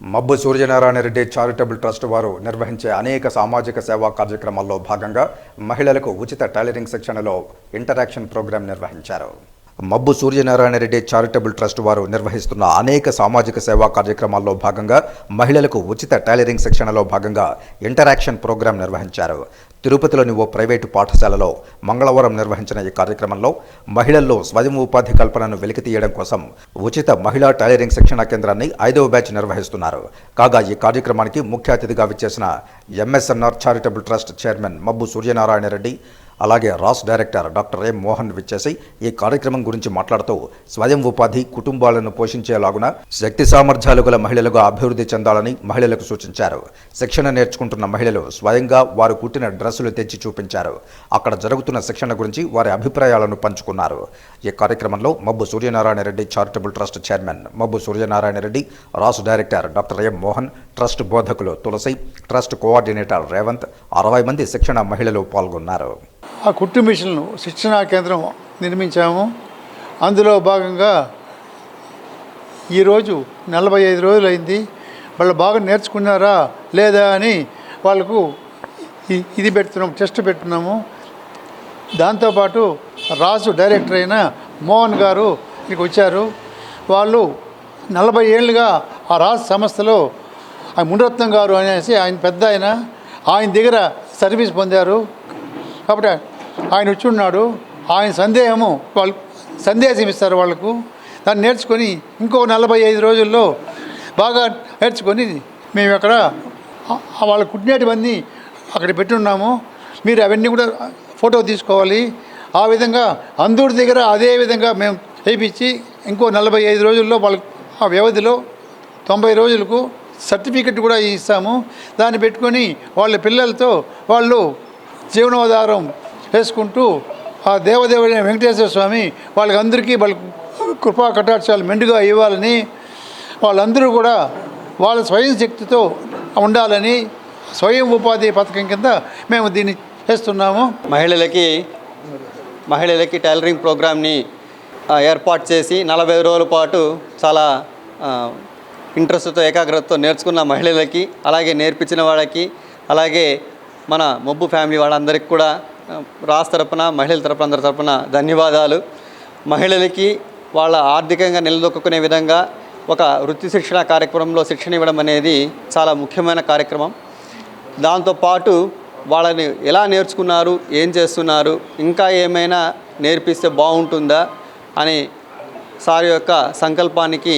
మబ్బు Suryanarayana Reddy charitable trust వారు నిర్వహించే అనేక సామాజిక సేవా కార్యక్రమాల్లో భాగంగా మహిళలకు ఉచిత టైలరింగ్ శిక్షణలో ఇంటరాక్షన్ ప్రోగ్రాం నిర్వహించారు. మబ్బు సూర్యనారాయణ రెడ్డి చారిటబుల్ ట్రస్ట్ వారు నిర్వహిస్తున్న అనేక సామాజిక సేవా కార్యక్రమాల్లో భాగంగా మహిళలకు ఉచిత టైలరింగ్ శిక్షణలో భాగంగా ఇంటరాక్షన్ ప్రోగ్రాం నిర్వహించారు. తిరుపతిలోని ఓ ప్రైవేటు పాఠశాలలో మంగళవారం నిర్వహించిన ఈ కార్యక్రమంలో మహిళల్లో స్వయం ఉపాధి కల్పనను వెలికితీయడం కోసం ఉచిత మహిళా టైలరింగ్ శిక్షణా కేంద్రాన్ని ఐదవ బ్యాచ్ నిర్వహిస్తున్నారు. కాగా ఈ కార్యక్రమానికి ముఖ్య అతిథిగా విచ్చేసిన ఎంఎస్ఎన్ఆర్ charitable trust chairman Mabbu Suryanarayana Reddy అలాగే రాస్ డైరెక్టర్ డాక్టర్ ఎం మోహన్ విచ్చేసి ఈ కార్యక్రమం గురించి మాట్లాడుతూ స్వయం ఉపాధి కుటుంబాలను పోషించేలాగున శక్తి సామర్థ్యాలు గల మహిళలుగా అభివృద్ధి చెందాలని మహిళలకు సూచించారు. శిక్షణ నేర్చుకుంటున్న మహిళలు స్వయంగా వారు కుట్టిన డ్రెస్సులు తెచ్చి చూపించారు. అక్కడ జరుగుతున్న శిక్షణ గురించి వారి అభిప్రాయాలను పంచుకున్నారు. ఈ కార్యక్రమంలో Mabbu Suryanarayana Reddy charitable trust chairman Mabbu Suryanarayana Reddy Ross director doctor M Mohan trust బోధకులు తులసి ట్రస్ట్ కోఆర్డినేటర్ రేవంత్ అరవై మంది శిక్షణ మహిళలు పాల్గొన్నారు. ఆ కుట్టు మిషన్లు శిక్షణా కేంద్రం నిర్మించాము. అందులో భాగంగా ఈరోజు నలభై ఐదు రోజులైంది. వాళ్ళు బాగా నేర్చుకున్నారా లేదా అని వాళ్ళకు ఇది పెడుతున్నాము టెస్ట్ పెట్టున్నాము దాంతోపాటు రాజు డైరెక్టర్ అయిన మోహన్ గారు ఇక్కడికి వచ్చారు. వాళ్ళు నలభై ఏళ్ళుగా ఆ రాజు సంస్థలో ఆ మునిరత్నం గారు అనేసి ఆయన పెద్ద ఆయన ఆయన దగ్గర సర్వీస్ పొందారు. కాబట్టి ఆయన వచ్చి ఉన్నాడు. ఆయన సందేహము వాళ్ళు సందేశం ఇస్తారు వాళ్ళకు. దాన్ని నేర్చుకొని ఇంకో నలభై ఐదు రోజుల్లో బాగా నేర్చుకొని మేము అక్కడ వాళ్ళ కుట్టినటువన్నీ అక్కడ పెట్టున్నాము. మీరు అవన్నీ కూడా ఫోటో తీసుకోవాలి. ఆ విధంగా అందరి దగ్గర అదే విధంగా మేము చేయించి ఇంకో నలభై ఐదు రోజుల్లో వాళ్ళకు ఆ వ్యవధిలో తొంభై రోజులకు సర్టిఫికెట్ కూడా ఇస్తాము. దాన్ని పెట్టుకొని వాళ్ళ పిల్లలతో వాళ్ళు జీవనోధారం చేసుకుంటూ ఆ దేవదేవుడైన వెంకటేశ్వర స్వామి వాళ్ళకందరికీ వాళ్ళ కృపా కటాక్షాలు మెండుగా ఇవ్వాలని వాళ్ళందరూ కూడా వాళ్ళ స్వయం శక్తితో ఉండాలని స్వయం ఉపాధి పథకం కింద మేము దీన్ని చేస్తున్నాము. మహిళలకి మహిళలకి టైలరింగ్ ప్రోగ్రామ్ని ఏర్పాటు చేసి నలభై రోజుల పాటు చాలా ఇంట్రెస్ట్తో ఏకాగ్రతతో నేర్చుకున్న మహిళలకి అలాగే నేర్పించిన వాళ్ళకి అలాగే మన మొబ్బు ఫ్యామిలీ వాళ్ళందరికీ కూడా రాష్ట్ర రాస్ తరపున మహిళల తరపున అందరి తరపున ధన్యవాదాలు. మహిళలకి వాళ్ళ ఆర్థికంగా నిలదొక్కునే విధంగా ఒక వృత్తి శిక్షణ కార్యక్రమంలో శిక్షణ ఇవ్వడం అనేది చాలా ముఖ్యమైన కార్యక్రమం. దాంతోపాటు వాళ్ళని ఎలా నేర్చుకున్నారు ఏం చేస్తున్నారు ఇంకా ఏమైనా నేర్పిస్తే బాగుంటుందా అని సార్ యొక్క సంకల్పానికి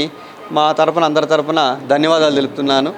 మా తరపున అందరి తరపున ధన్యవాదాలు తెలుపుతున్నాను.